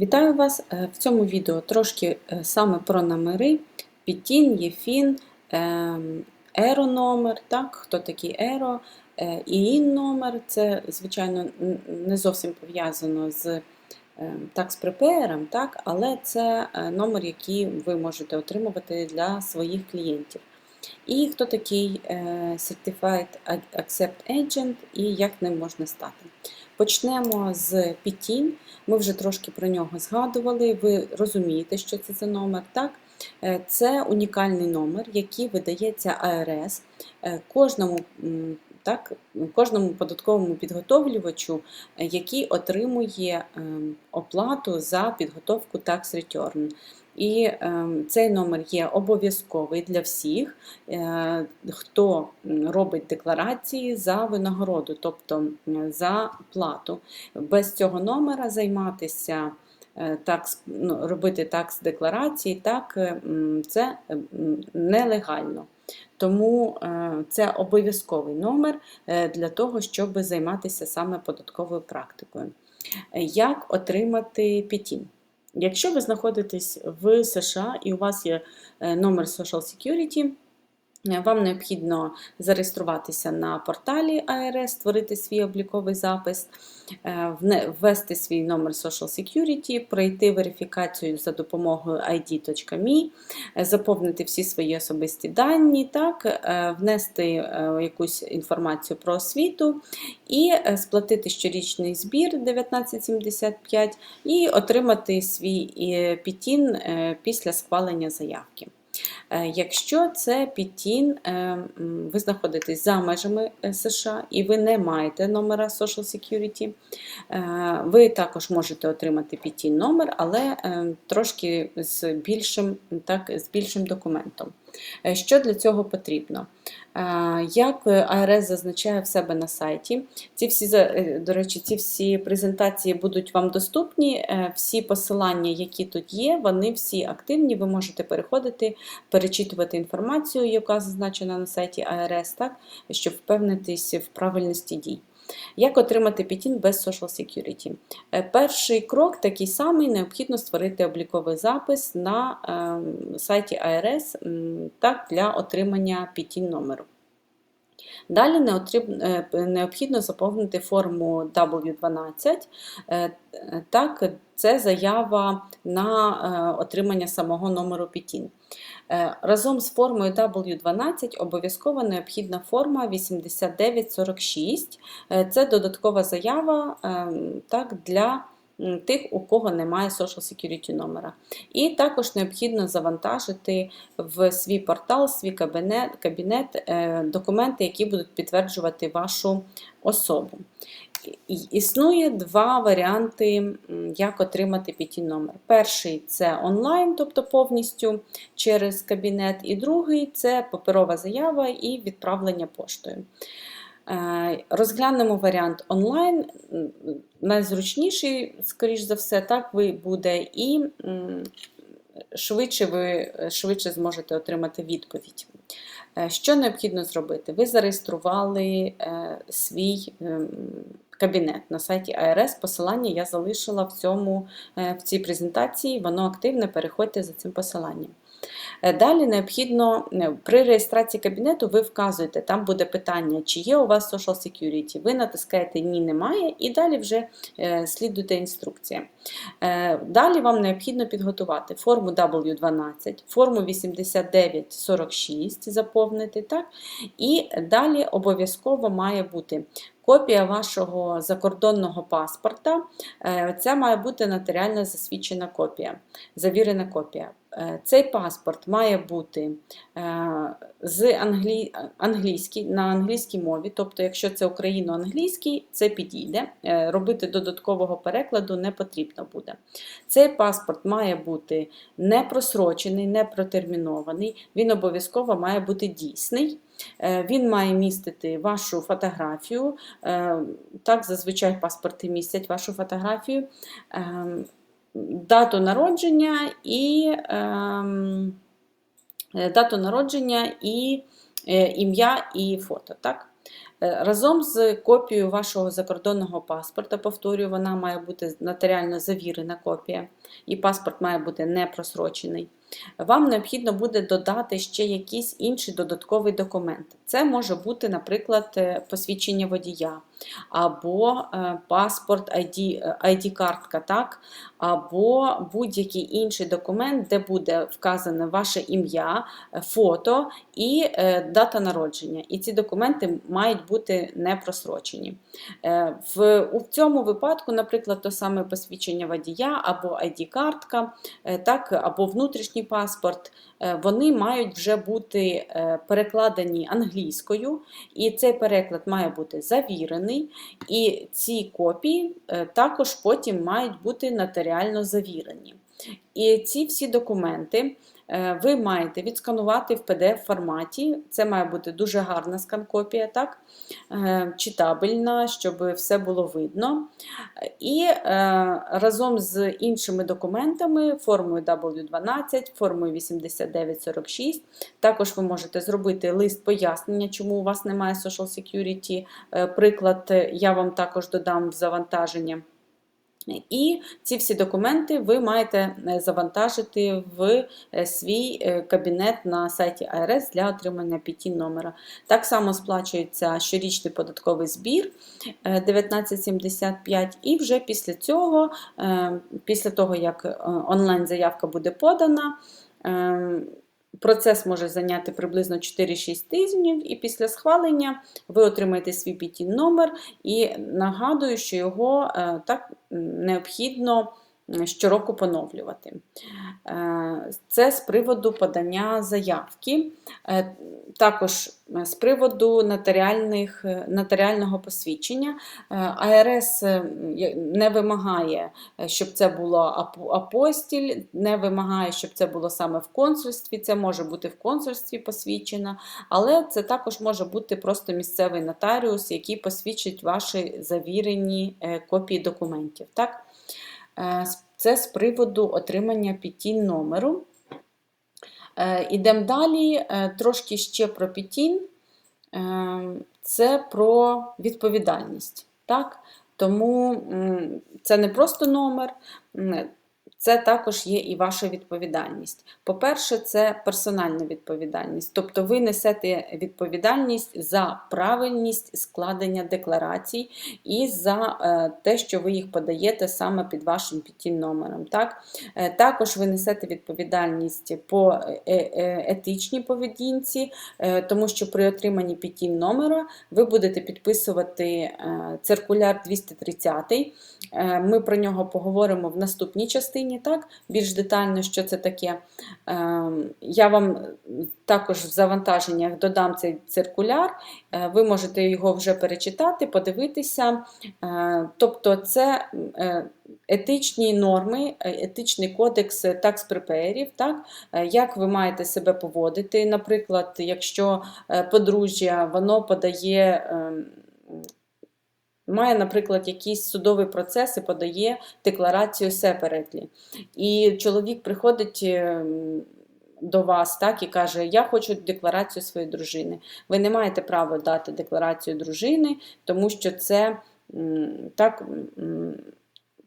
Вітаю вас! Е, В цьому відео трошки е, саме про номери, Пітін, Єфін, ем, Еро-номер, так, хто такий Еро, е, ІІН номер це, звичайно, не зовсім пов'язано з ем, tax preparer, так, але це номер, який ви можете отримувати для своїх клієнтів. І хто такий е, Certified Accept Agent і як ним можна стати. Почнемо з PITIN. Ми вже трошки про нього згадували. Ви розумієте, що це за номер, так? Е, Це унікальний номер, який видається АРС е, кожному, так, кожному податковому підготовлювачу, який отримує ем, оплату за підготовку Tax Return. І ем, цей номер є обов'язковий для всіх, е, хто робить декларації за винагороду, тобто за плату. Без цього номера займатися е, такс, ну, робити такс декларації, так, е, це нелегально. Тому це обов'язковий номер для того, щоб займатися саме податковою практикою. Як отримати PITIN? Якщо ви знаходитесь в США і у вас є е, номер Social Security, вам необхідно зареєструватися на порталі АРС, створити свій обліковий запис, е, ввести свій номер Social Security, пройти верифікацію за допомогою ID.me, е, заповнити всі свої особисті дані, так, е, внести якусь інформацію про освіту і сплатити щорічний збір 1975 і отримати свій е, після схвалення заявки. Е, Якщо це PITIN, е, ви знаходитесь за межами е, США і ви не маєте номера Social Security, ви також можете отримати PITIN номер, але трошки з більшим, так, з більшим документом. Е, Що для цього потрібно? Е, Як АРС зазначає в себе на сайті, ці всі, е, до речі, ці всі презентації будуть вам доступні. е, Всі посилання, які тут є, вони всі активні. Ви можете переходити, перечитувати інформацію, яка зазначена на сайті АРС, так, щоб впевнитись в правильності дій. Як отримати PITIN без Social Security? Е, Перший крок такий самий: необхідно створити обліковий запис на ем, сайті АРС так, для отримання PITIN номеру. Далі е, необхідно заповнити форму W12. Е, Так, це заява на е, отримання самого номеру. Е, Разом з формою W12 обов'язково необхідна форма 8946. Е, Це додаткова заява ем, так, для тих, у кого немає Social Security номера. І також необхідно завантажити в свій портал, свій кабінет, кабінет документи, які будуть підтверджувати вашу особу. Існує два варіанти, як отримати PITIN номер. Перший це онлайн, тобто повністю через кабінет, і другий це паперова заява і відправлення поштою. Е, Розглянемо варіант онлайн. Найзручніший, скоріш за все, так ви буде, і швидше ви швидше зможете отримати відповідь. Е, Що необхідно зробити? Ви зареєстрували е, свій ем, кабінет на сайті АРС. Посилання я залишила в, цьому, в цій презентації, воно активне, переходьте за цим посиланням. Е, Далі необхідно е, при реєстрації кабінету ви вказуєте, там буде питання, чи є у вас Social Security. Ви натискаєте Ні, немає, і далі вже е, слідуйте інструкція. Е, Далі вам необхідно підготувати форму W12, форму 8946 заповнити, так? і далі обов'язково має бути копія вашого закордонного паспорта. Це має бути нотаріально засвідчена копія, завірена копія. Е, Цей паспорт має бути е, з англі... англійський, на англійській мові, тобто, якщо це україно-англійський, це підійде. Е, Робити додаткового перекладу не потрібно буде. Цей паспорт має бути не просрочений, не протермінований, він обов'язково має бути дійсний. Він має містити вашу фотографію. Так, зазвичай паспорти містять вашу фотографію, ем, дату народження і ем, е, дату народження і е, ім'я і фото. Так? Е, Разом з копією вашого закордонного паспорта, повторюю, вона має бути нотаріально завірена копія, і паспорт має бути не просрочений. Вам необхідно буде додати ще якийсь інший додатковий документ. Це може бути, наприклад, е, посвідчення водія, або е, паспорт, ID, е, ID-картка, так? або будь-який інший документ, де буде вказане ваше ім'я, фото і дата народження. І ці документи мають бути не просрочені. В, у цьому випадку, наприклад, то саме посвідчення водія або ID-картка, так, або внутрішній паспорт, е, вони мають вже бути е, перекладені англійською, і цей переклад має бути завірений, і ці копії е, також потім мають бути нотаріально завірені. І ці всі документи ви маєте відсканувати в PDF-форматі. Це має бути дуже гарна скан-копія, так? Е, читабельна, щоб все було видно. І е, разом з іншими документами, формою W12, формою 8946, також ви можете зробити лист пояснення, чому у вас немає Social Security. Е, Приклад е, я вам також додам в завантаження. І ці всі документи ви маєте е, завантажити в е, свій е, кабінет на сайті АРС для отримання PIN номера. Так само сплачується щорічний податковий збір е, 1975, і вже після цього, після того, як онлайн-заявка буде подана, е, Процес може зайняти приблизно 4-6 тижнів, і після схвалення ви отримаєте свій pt номер і нагадую, що його е, так необхідно щороку поновлювати. Е, Це з приводу подання заявки. Е, Також з приводу нотаріальних, е, нотаріального посвідчення. АРС не вимагає, щоб це було апостіль, не вимагає, щоб це було саме в консульстві. Це може бути в консульстві посвідчено, але це також може бути просто місцевий нотаріус, який посвідчить ваші завірені копії документів. Так? Е, Це з приводу отримання пітін номеру. Е, Ідемо далі. Е, Трошки ще про. Е, Це про відповідальність. Так? Тому це не просто номер, це також є і ваша відповідальність. По-перше, це персональна відповідальність, тобто ви несете відповідальність за правильність складення декларацій і за е, те, що ви їх подаєте саме під вашим PIN номером. Так? Е, Також ви несете відповідальність по е, етичній поведінці, тому що при отриманні PIN номера ви будете підписувати циркуляр 230. Е, Ми про нього поговоримо в наступній частині, так? більш детально, що це таке. Е, Я вам також в завантаженнях додам цей циркуляр, Е, ви можете його вже перечитати, подивитися. Е, Тобто, це е, етичні норми, етичний кодекс такс-преперів, так? Як ви маєте себе поводити. Наприклад, якщо подружжя воно подає. Має, наприклад, якийсь судовий процес і подає декларацію separately. І чоловік приходить ем, до вас так, і каже: Я хочу декларацію своєї дружини. Ви не маєте права дати декларацію дружини, тому що це так.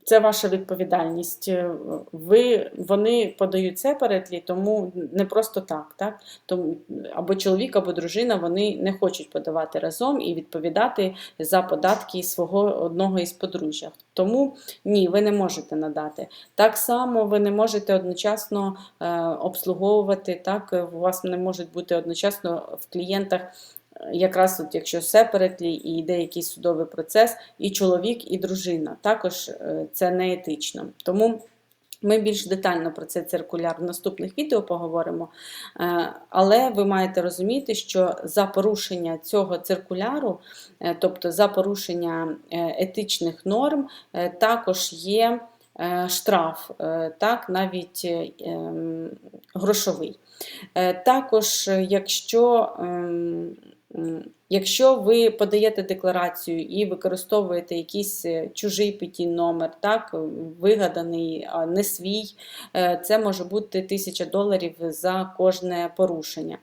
Це ваша відповідальність. Е, Ви, вони подають separately, тому не просто так. так? Тому, або чоловік, або дружина вони не хочуть подавати разом і відповідати за податки свого одного із подружжя. Тому ні, ви не можете надати. Так само ви не можете одночасно е, обслуговувати, так, е, у вас не можуть бути одночасно в клієнтах. Якраз от якщо separately і йде якийсь судовий процес, і чоловік, і дружина. Також е, це не етично. Тому ми більш детально про цей циркуляр в наступних відео поговоримо. Е, Але ви маєте розуміти, що за порушення цього циркуляру, е, тобто за порушення етичних норм, також є штраф, так, навіть ем, грошовий. Також, якщо 嗯 Якщо ви подаєте декларацію і використовуєте якийсь е, чужий пітін номер, так, вигаданий, а не свій, е, це може бути 1000 доларів за кожне порушення.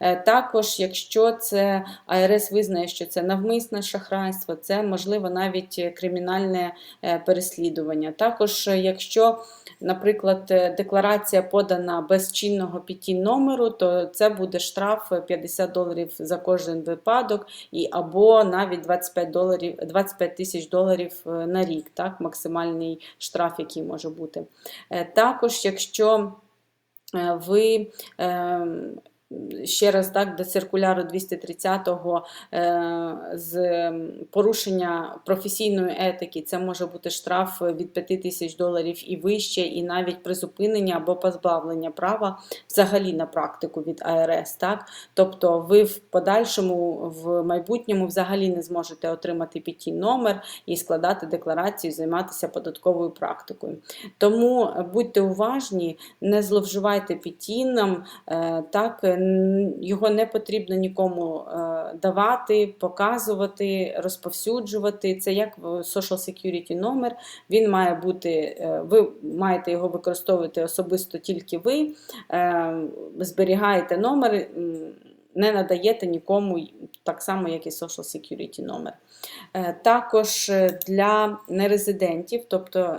Е, Також, якщо це АРС визнає, що це навмисне шахрайство, це можливо навіть кримінальне переслідування. Також, якщо, наприклад, декларація подана без чинного пітін номеру, то це буде штраф 50 доларів за кожен випадок, і або навіть 25 доларів 25 тисяч доларів е, на рік, так, максимальний штраф, який може бути. Е, Також, якщо е, ви ем, ще раз так, до циркуляру 230-го е, з порушення професійної етики, це може бути штраф від 5 тисяч доларів і вище, і навіть призупинення або позбавлення права взагалі на практику від АРС. Так? Тобто ви в подальшому, в майбутньому взагалі не зможете отримати пітін номер і складати декларацію, займатися податковою практикою. Тому будьте уважні, не зловживайте пітіном, е, так, його не потрібно нікому е, давати, показувати, розповсюджувати. Це як Social Security номер. Він має бути, е, ви маєте його використовувати особисто тільки ви, е, зберігаєте номер. Не надаєте нікому так само, як і Social Security номер. Також для нерезидентів, тобто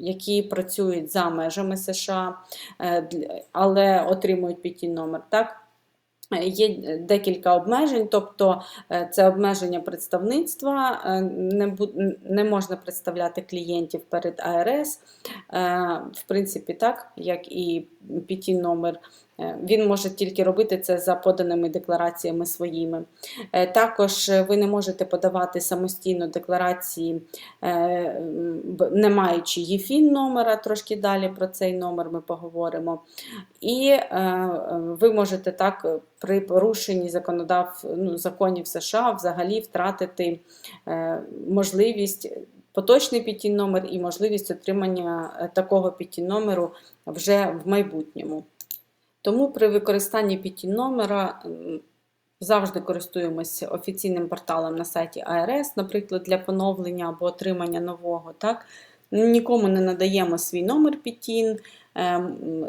які працюють за межами США, е, але отримують пітін номер. Так? Е, Є декілька обмежень, тобто е, це обмеження представництва, не, не можна представляти клієнтів перед АРС, в принципі, так, як і пітін номер. Е, Він може тільки робити це за поданими деклараціями своїми. Е, Також е, ви не можете подавати самостійно декларації, не маючи ЄФІН номера, трошки далі про цей номер ми поговоримо. І ви можете так при порушенні законодав, ну, законів США взагалі втратити можливість. Поточний пітін номер і можливість отримання е, такого пітін номеру вже в майбутньому. Тому при використанні пітін номера завжди користуємося офіційним порталом на сайті АРС, наприклад, для поновлення або отримання нового. Так? Нікому не надаємо свій номер пітін,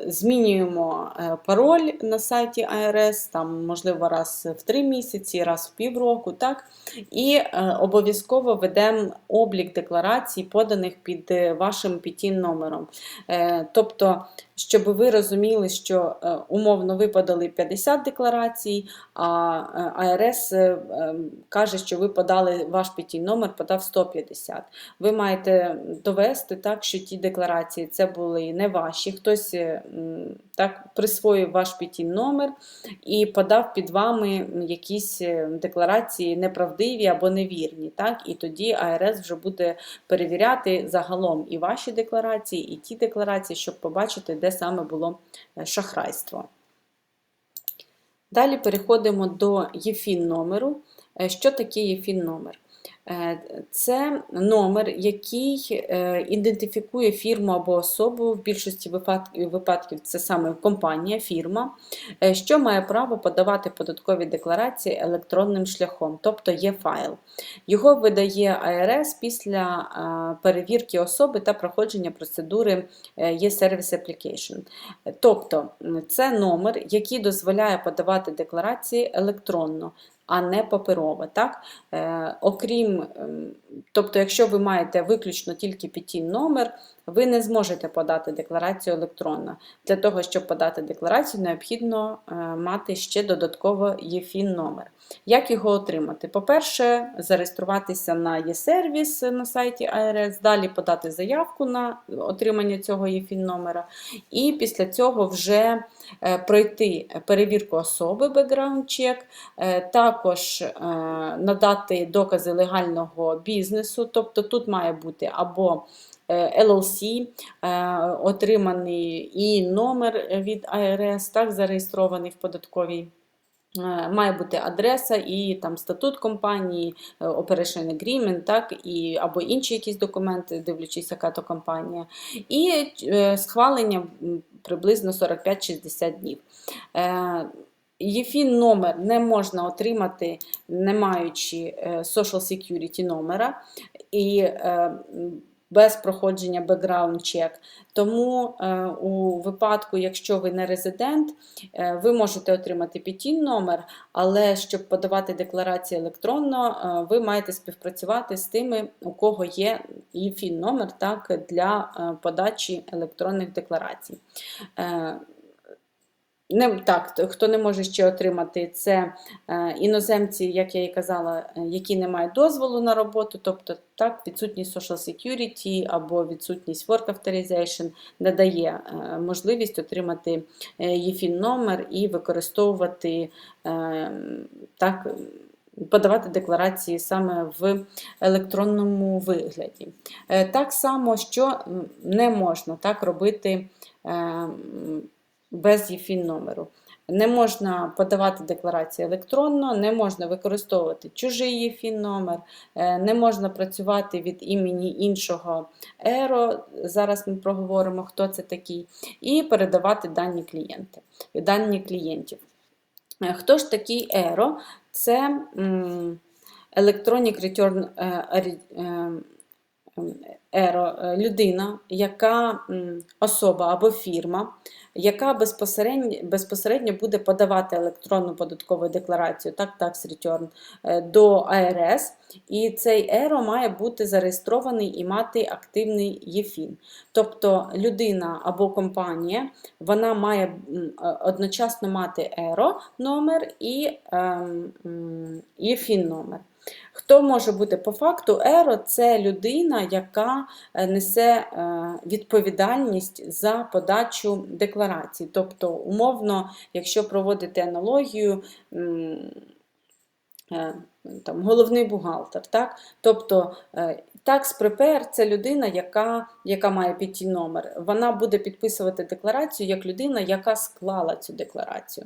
змінюємо е, пароль на сайті АРС, там, можливо, раз в три місяці, раз в півроку. Так? І е, обов'язково ведемо облік декларацій, поданих під е, вашим пітін номером. Тобто, щоб ви розуміли, що е, умовно ви подали 50 декларацій, а е, АРС е, е, каже, що ви подали ваш пітін номер, подав 150. Ви маєте довести так, що ті декларації це були не ваші. Хтось так присвоїв ваш пітін номер і подав під вами якісь декларації неправдиві або невірні. Так? І тоді АРС вже буде перевіряти загалом і ваші декларації, і ті декларації, щоб побачити, де саме було е, шахрайство. Далі переходимо до ЄФІН номеру. Е, Що таке ЄФІН номер? Е, Це номер, який е, ідентифікує фірму або особу, в більшості випадків, це саме компанія, фірма, е, що має право подавати податкові декларації електронним шляхом, тобто є файл. Його видає АРС після перевірки особи та проходження процедури є-Service Application. Тобто це номер, який дозволяє подавати декларації електронно, а не паперова, Так? Е, окрім, ем, тобто, якщо ви маєте виключно тільки пітін номер, ви не зможете подати декларацію електронно. Для того, щоб подати декларацію, необхідно е, мати ще додатково ЄФІН номер. Як його отримати? По-перше, зареєструватися на є-сервіс на сайті АРС, далі подати заявку на отримання цього ЄФІН номера, і після цього вже е, пройти перевірку особи, е, також е, надати докази легального бізнесу, тобто тут має бути або е, LLC, е, отриманий і номер від АРС, так, зареєстрований в податковій. Е, Має бути адреса і там статут компанії, е, Operation Agreement, так, і, або інші якісь документи, дивлячись, яка то компанія. І е, схвалення приблизно 45-60 днів. Е, ЄФІН номер не можна отримати, не маючи е, Social Security номера і е, без проходження бекграунд-чек. Тому е, у випадку, якщо ви не резидент, е, ви можете отримати пітін номер, але щоб подавати декларації електронно, е, ви маєте співпрацювати з тими, у кого є ЄФІН номер так, для подачі електронних декларацій. Не, так, хто не може ще отримати, це е, іноземці, як я і казала, е, які не мають дозволу на роботу, тобто так, відсутність Social Security або відсутність Work Authorization не дає е, можливість отримати ЄФІН номер і використовувати так. Подавати декларації саме в електронному вигляді. Так само, що не можна так робити без ЄФІН номеру. Не можна подавати декларації електронно, не можна використовувати чужий ЄФІН номер, е, не можна працювати від імені іншого ЕРО. Зараз ми проговоримо, хто це такий, і передавати дані клієнти, дані клієнтів. Е, Хто ж такий ЕРО? Це Electronic Return е, Еро, е, людина, яка особа або фірма, яка безпосередньо, безпосередньо буде подавати електронну податкову декларацію, так, tax return, е, до АРС, і цей ЕРО має бути зареєстрований і мати активний ЄФІН. Тобто людина або компанія вона має е, одночасно мати ЕРО номер і ем, ЄФІН номер. Хто може бути по факту ЕРО? Це людина, яка е, несе е, відповідальність за подачу декларацій. Тобто, умовно, якщо проводити аналогію, е, там, головний бухгалтер. Так? Тобто Tax Prepare – це людина, яка, яка має PT номер. Вона буде підписувати декларацію як людина, яка склала цю декларацію.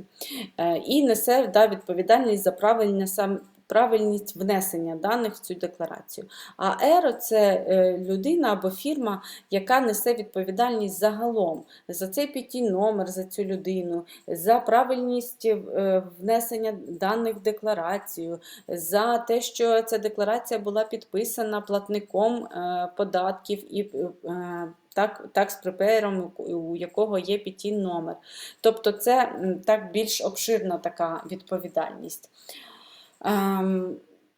І несе да, відповідальність за правильне сам. Правильність внесення даних в цю декларацію. А ЕРО це е, людина або фірма, яка несе відповідальність загалом за цей PT номер, за цю людину, за правильність е, внесення даних в декларацію, за те, що ця декларація була підписана платником е, податків і е, так, такс-препером, у якого є PTIN номер. Тобто це так більш обширна така відповідальність. Ем,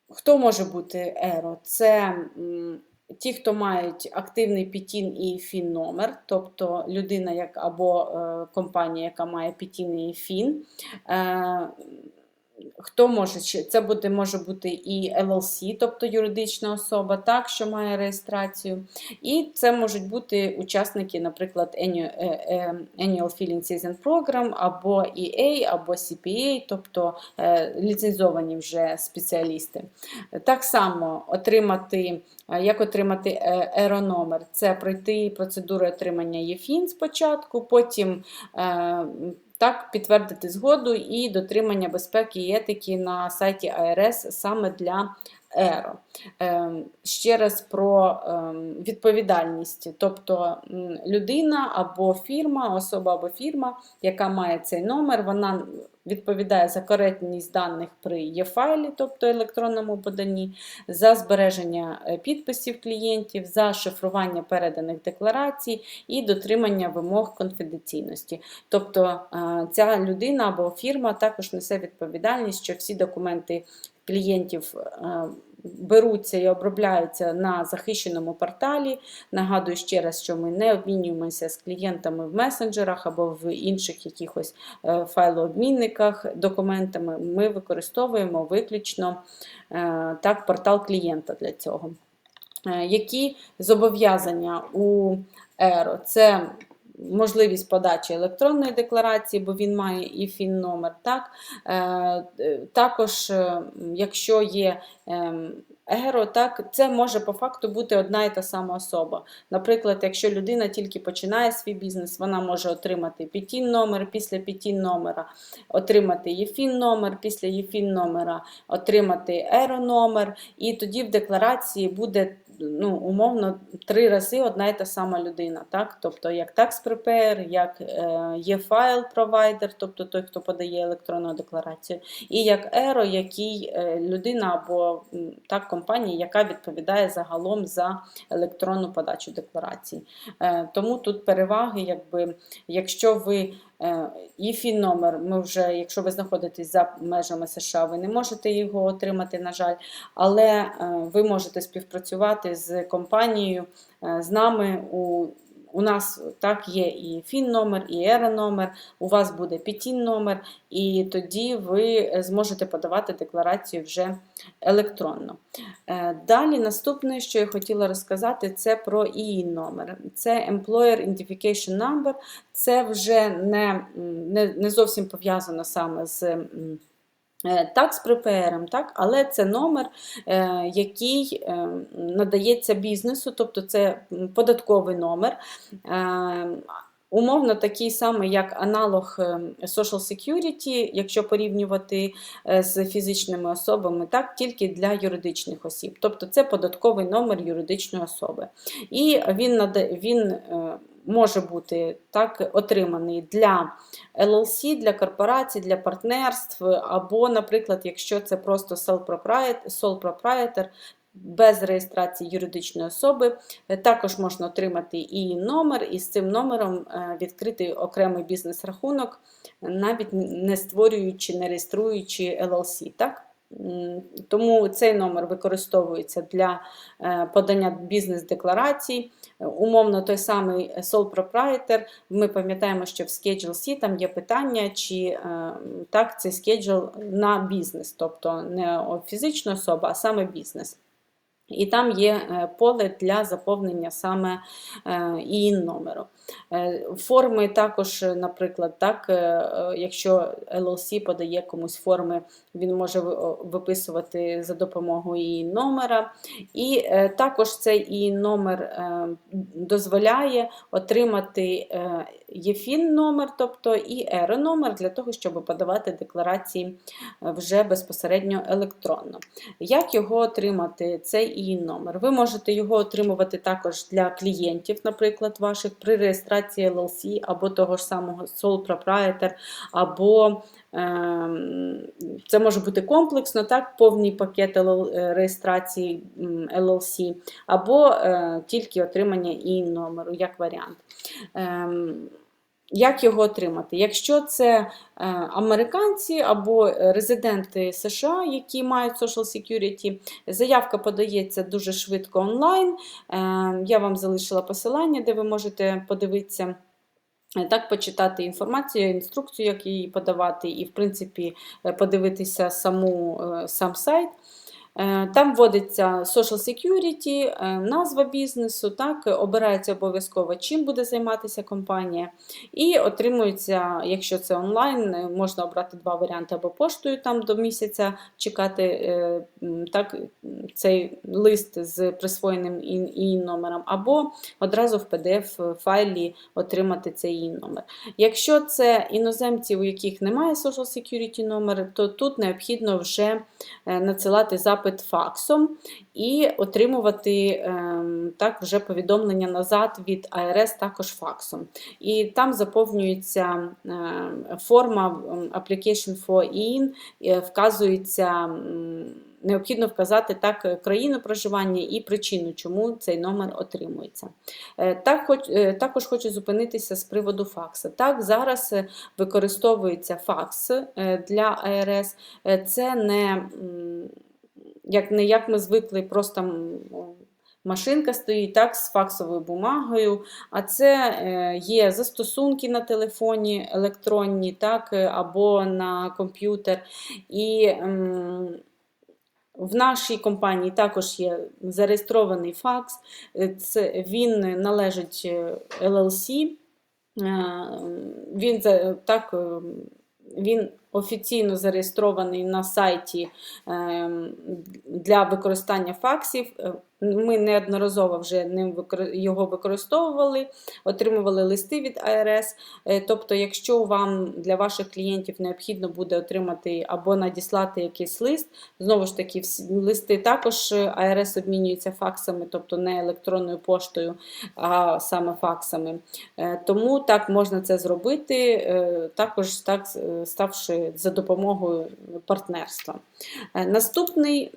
Хто може бути ЕРО? Це ті, хто мають активний Пітін і фін номер, тобто людина як, або е, компанія, яка має Пітін і FIN. Хто може? Це буде, може бути і LLC, тобто юридична особа, так, що має реєстрацію. І це можуть бути учасники, наприклад, Annual е, е, Filling Season Program, або EA, або CPA, тобто е, ліцензовані вже спеціалісти. Так само отримати. Як отримати ерономер? Це пройти процедуру отримання ЄФІН спочатку, потім так, підтвердити згоду і дотримання безпеки і етики на сайті АРС саме для ЕРО. Ем, Ще раз про ем, відповідальність. Тобто людина або фірма, особа або фірма, яка має цей номер, вона відповідає за коректність даних при є-файлі, тобто електронному поданні, за збереження е, підписів клієнтів, за шифрування переданих декларацій і дотримання вимог конфіденційності. Тобто е, ця людина або фірма також несе відповідальність, що всі документи клієнтів е, беруться і обробляються на захищеному порталі. Нагадую ще раз, що ми не обмінюємося з клієнтами в месенджерах або в інших якихось е, файлообмінниках документами. Ми використовуємо виключно е, так, портал клієнта для цього. Е, Які зобов'язання у ЕРО? Це можливість подачі електронної декларації, бо він має і фін номер. Так? Е, е, Також, е, якщо є ЕРО, так, це може по факту бути одна і та сама особа. Наприклад, якщо людина тільки починає свій бізнес, вона може отримати PIN номер, після PIN номера отримати ЄФІН номер, після ЄФІН номера отримати ЕРО номер, і тоді в декларації буде ну, умовно три рази одна і та сама людина. Так? Тобто як tax preparer, як е, є файл провайдер, тобто той, хто подає електронну декларацію, і як ERO, який е, людина або так, компанія, яка відповідає загалом за електронну подачу декларацій. Е, Тому тут переваги, якби, якщо ви е, і фін номер, ми вже, якщо ви знаходитесь за межами США, ви не можете його отримати, на жаль, але е, ви можете співпрацювати з компанією, е, з нами у. У нас так є і фін номер, і ера номер, у вас буде пітін номер, і тоді ви зможете подавати декларацію вже електронно. Е, Далі наступне, що я хотіла розказати, це про ІІ номер. Це Employer Identification Number. Це вже не, не, не зовсім пов'язано саме з. Е, Так, з ППРом, так, але це номер, е, який е, надається бізнесу, тобто це податковий номер. Умовно такий самий, як аналог Social Security, якщо порівнювати з фізичними особами, так тільки для юридичних осіб. Тобто це податковий номер юридичної особи. І він, він може бути так отриманий для LLC, для корпорацій, для партнерств, або, наприклад, якщо це просто sole proprietor, без реєстрації юридичної особи, Е, також можна отримати і номер, і з цим номером е, відкрити окремий бізнес-рахунок, навіть не створюючи, не реєструючи LLC. Так? Тому цей номер використовується для е, подання бізнес-декларацій. Умовно, той самий sole proprietor, ми пам'ятаємо, що в Schedule C там є питання, чи е, так цей schedule на бізнес, тобто не фізична особа, а саме бізнес. І там є е, поле для заповнення саме е, ІІН номеру. Е, Форми також, е, наприклад, так, е, е, якщо LLC подає комусь форми, він може виписувати за допомогою ІІН номера. І е, також цей ІІН номер е, дозволяє отримати е, ЄФІН номер, тобто і ЕРО номер для того, щоб подавати декларації е, вже безпосередньо електронно. Як його отримати, цей ІІН номер? Ви можете його отримувати також для клієнтів, наприклад, ваших при реєстрації LLC або того ж самого sole proprietor, або ем, це може бути комплексно, так, повний пакет е, реєстрації LLC, або е, тільки отримання ІІН номеру, як варіант. Як його отримати? Якщо це е, американці або резиденти США, які мають Social Security, заявка подається дуже швидко онлайн. Е, Я вам залишила посилання, де ви можете подивитися. е, Так, почитати інформацію, інструкцію, як її подавати, і, в принципі, подивитися саму, сам сайт. Е, Там вводиться Social Security, е, назва бізнесу, так, обирається обов'язково, чим буде займатися компанія. І отримується, якщо це онлайн, е, можна обрати два варіанти або поштою там до місяця чекати так, цей лист з присвоєним ІІН номером, або одразу в PDF-файлі отримати цей ІІН номер. Якщо це іноземці, у яких немає Social Security номер, то тут необхідно вже надсилати запит факсом і отримувати ем, так, вже повідомлення назад від АРС також факсом. І там заповнюється ем, форма ем, Application for IN, е, вказується. Необхідно вказати так країну проживання і причину, чому цей номер отримується. Е, Так, хоч, е, також хочу зупинитися з приводу факса. Так, зараз використовується факс для АРС. Це не як, не як ми звикли, просто машинка стоїть так, з факсовою бумагою, а це е, є застосунки на телефоні електронні, так, е, або на комп'ютер. І в нашій компанії також є зареєстрований факс. Е, Це, він належить LLC. Він так, е, він офіційно зареєстрований на сайті ем, для використання факсів. Ми неодноразово вже ним його використовували, отримували листи від АРС. Е, Тобто, якщо вам для ваших клієнтів необхідно буде отримати або надіслати якийсь лист, знову ж таки, всі листи також е, АРС обмінюються факсами, тобто не електронною поштою, а саме факсами. Е, Тому так можна це зробити, також так ставши за допомогою партнерства. Наступний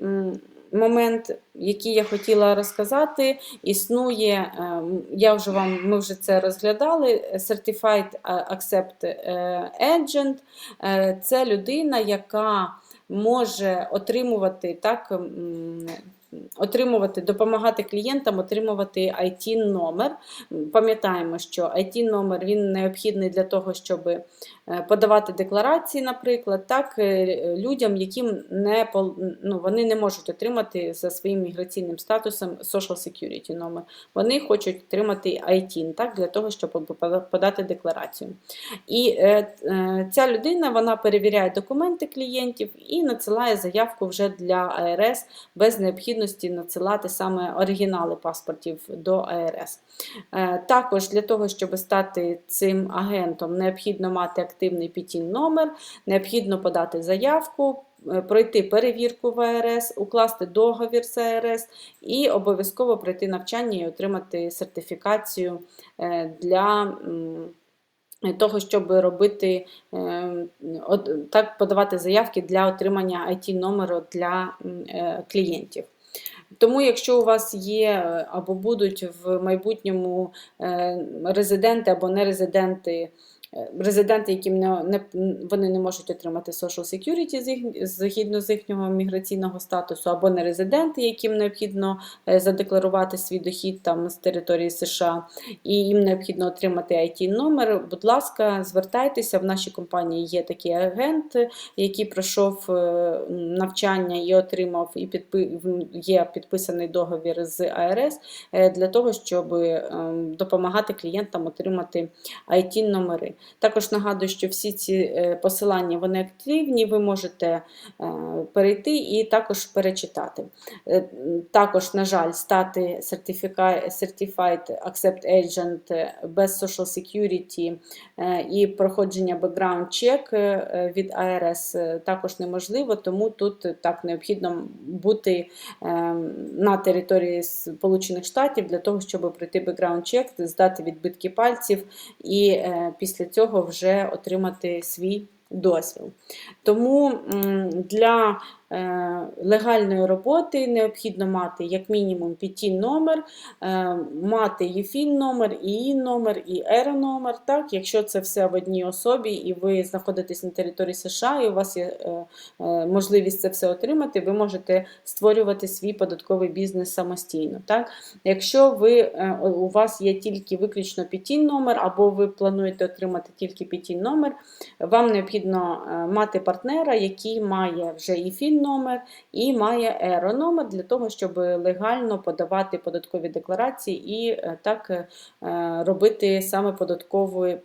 момент, який я хотіла розказати, існує, е, я вже вам, ми вже це розглядали, Certified Accept е, Agent. Е, Це людина, яка може отримувати так. Отримувати, допомагати клієнтам отримувати IT номер. Пам'ятаємо, що IT номер він необхідний для того, щоб е, подавати декларації, наприклад, так е, людям, яким не ну, вони не можуть отримати за своїм міграційним статусом Social Security номер. Вони хочуть отримати ITIN, так, для того, щоб подати декларацію. І е, ця людина вона перевіряє документи клієнтів і надсилає заявку вже для АРС без необхідності надсилати саме оригінали паспортів до АРС. Е, Також для того, щоб стати цим агентом, необхідно мати активний ПІТІН номер, необхідно подати заявку, е, пройти перевірку в АРС, укласти договір з АРС і обов'язково пройти навчання і отримати сертифікацію е, для. того, щоб робити так подавати заявки для отримання IT номеру для клієнтів. Тому, якщо у вас є е, або будуть в майбутньому е, резиденти або нерезиденти, резиденти, яким не, не, вони не можуть отримати Social Security з їх- згідно з їхнього міграційного статусу, або нерезиденти, яким необхідно е, задекларувати свій дохід там з території США, і їм необхідно отримати IT номер. Будь ласка, звертайтеся. В нашій компанії є такий агент, який пройшов е, навчання і отримав і підпи... є підписаний договір з АРС е, для того, щоб е, допомагати клієнтам отримати IT номери. Також нагадую, що всі ці е, посилання вони активні, ви можете е, перейти і також перечитати. Е, Також, на жаль, стати Certified Accept Agent без Social Security і проходження background check від АРС також неможливо, тому тут так необхідно бути на території Сполучених Штатів для того, щоб пройти background check, здати відбитки пальців і після цього вже отримати свій дозвіл. Тому для легальної роботи необхідно мати як мінімум PIN номер, е, мати ЄФІН номер, ІІН номер і ЕРО номер. Так? Якщо це все в одній особі і ви знаходитесь на території США, і у вас є е, е, можливість це все отримати, ви можете створювати свій податковий бізнес самостійно. Так? Якщо ви, е, у вас є тільки виключно PIN номер, або ви плануєте отримати тільки PIN номер, вам необхідно е, мати партнера, який має вже і номер, і має еро номер для того, щоб легально подавати податкові декларації і е, так е, робити саме податкову, е,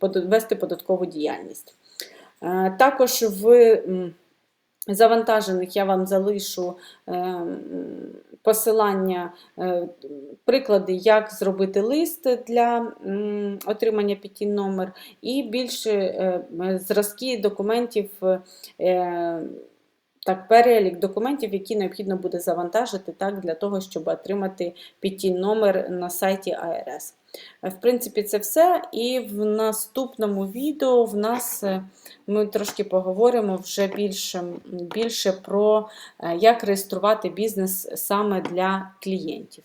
вести податкову діяльність. Також в завантажених я вам залишу посилання, приклади, як зробити лист для отримання PIN номер, і більше зразки документів. Так, перелік документів, які необхідно буде завантажити так, для того, щоб отримати ПІТІ номер на сайті АРС. Е, В принципі, це все. І в наступному відео в нас е, ми трошки поговоримо вже більше, більше про е, як реєструвати бізнес саме для клієнтів.